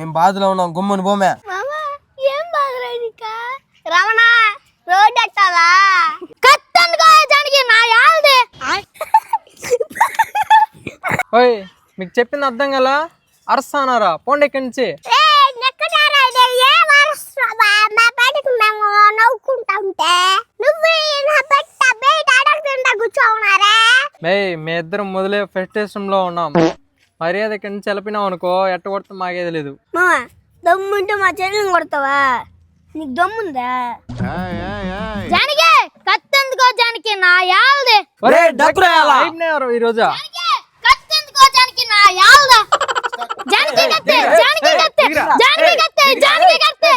మేము బాధలో ఉన్నాం. గుమ్మని పోమే. మామ ఏం రమణ ఎట్టాలా దానికి నా యాల్దే. ఓయ్ మీకు చెప్పింది అర్థం కదా అరస్తానారా పోండి ఇక్కడి నుంచి. మా మే ఇద్దరం మొదలే ఫెస్టేషన్లో ఉన్నాం. మర్యాద ఇక్కడి నుంచి వెళ్ళిపోయినాం అనుకో ఎట్ట కొడితే మాకే తెలియదు మామ దమ్ముంటే మా చెల్లిని కొడతావా? నీకు దమ్ముందా? జానకి కత్తెందుకో జానకి నా యాల్దే. ఒరే డక్కురేయాలా ఈ రోజా కత్తెందుకో జానకి నా యాల్దా. జానకి కత్తే జానకి కత్తే జానకి కత్తే జానకి కత్తే.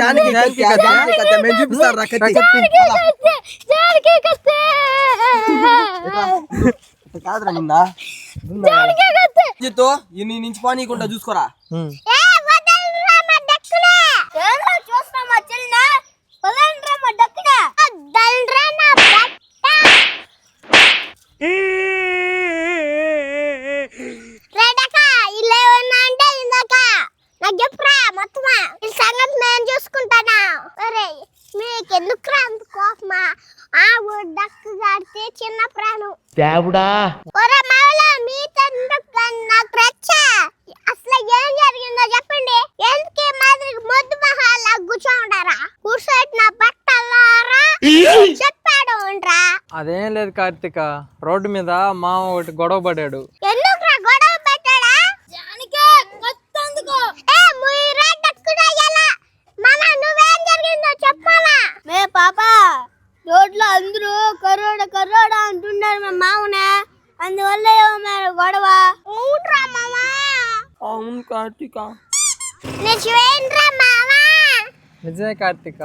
జానికి జానికి జానికి కత్తి. మేము చూపిస్తారు రా కత్తి. జానకి కత్తే జానకి కత్తే కాదురా నిన్న. జానకి కత్తే జీతో ఇన్ని నుంచి పానీయకుండా చూసుకోరా. దేవుడా. అసలు ఏం జరిగిందో చెప్పండి. ఎందుకు మాదిరి మొద్దు మహాలా కూర్చోండారా? కూర్చోటి నా బట్టలారా చెప్పాడు అదేం లేదు కార్తిక రోడ్డు మీద మామ ఒకటి గొడవ పడాడు ఎందుకురా గొడవ పెట్టాడా జానికే కొత్తందుకో ఏ ముయిరా డక్కుడా ఎలా మామ నువ్వేం జరిగిందో చెప్పాలా మే పాప రోడ్లో అందరూ కర్రోడ కర్రోడ అంటున్నారు మా మామనే? అందువల్ల ఏమో మరి గొడవ మామ. అవును కార్తీక. నిజమేంట్రా మామ? నిజమే కార్తిక.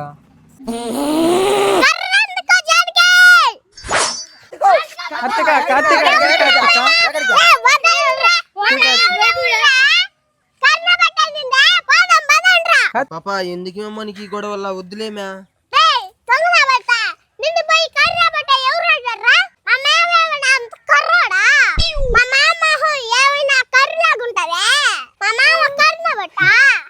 కార్తిక ఏ వదలరా వదలరా కర్ర పట్టనిందా పోదాం పదండ్రా పాప ఎందుకేమో నీకు ఈ గొడవ వల్ల వద్దులేమే ఏయ్, దొంగ బట్ట, నిన్ను పోయి కర్ర బట్ట ఎవరు అడ్డర్రా? మా మామ ఏమైనా అంత కర్రోడా? మా మామ మొహం ఏమైనా కర్రలాగుంటదే? మా మామ కర్ర బట్ట? మా మామని ఎందుకు అంటారా కర్రోడని? వాడు మా మామ చుక్క ఏమన్నా చూసి కర్రోడు కాదు అనుకోవాలి కదా ఎంత మాత్రం నల్లంగా ఉన్నాడు అనుకో అమ్మ అతను కర్రోడు అయిపోతాడా ఎంత మాత్రం నల్లంగా ఉన్నాడు అనుకో కర్రోడు అయిపోతాడా ఒరే నెక్కునారైనా నువ్వన్నా చెప్పలే మన మామ కర్ర పడగలనే ఇక్కడ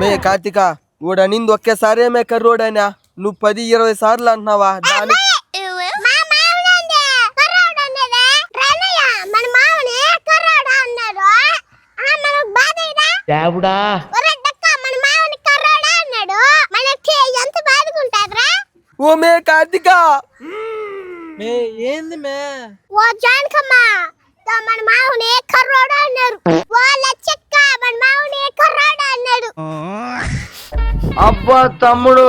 మే కార్తీక ఊడనింది ఒకేసారి మే కర్రోడైనా. నువ్వు పది ఇరవై సార్లు అంటున్నావా? దాని దేవుడా. ఒరే డక్క మన మామని కర్రోడు అన్నాడు. మనకి ఎంత బాధకుంటాదిరా? ఓ మే కార్తీక! మే ఏంది మే? ఓ జానకమ్మ తో మన మామని కర్రోడు అన్నారు. ఓ లచ్చక్క మన మామని కర్రోడు అన్నాడు. అబ్బా తమ్ముడు!